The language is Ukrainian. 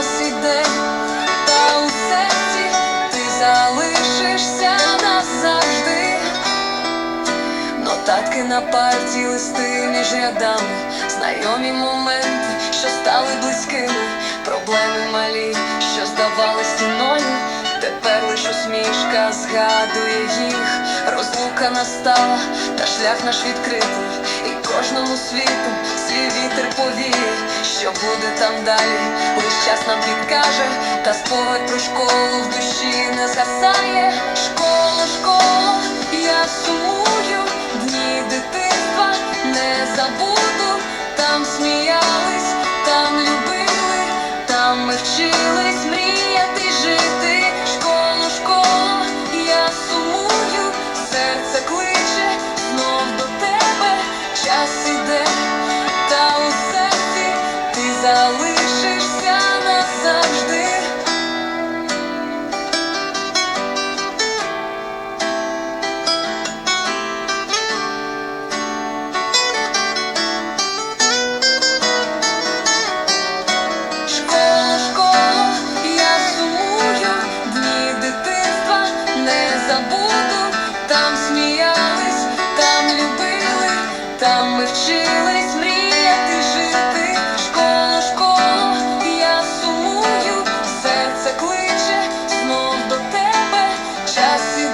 час та у серці ти залишишся назавжди. Нотатки на парті, листи між рядами, знайомі моменти, що стали близькими, проблеми малі, що здавали стіною, тепер лиш усмішка згадує їх, розлука настала, та шлях наш відкритий, і кожному світу свій вітер повіє, що буде там далі, весь час нам підкаже, та спогад про школу в душі не згасає. Школа, школа, я сумую, дні дитинства не забуду, там сміялись, там любили, там ми вчились мріяти жити. Школа, школа, я сумую, серце кличе знов до тебе, час іде. вчились мріяти жити, школа, школа, я сумую, серце кличе знов до тебе, час і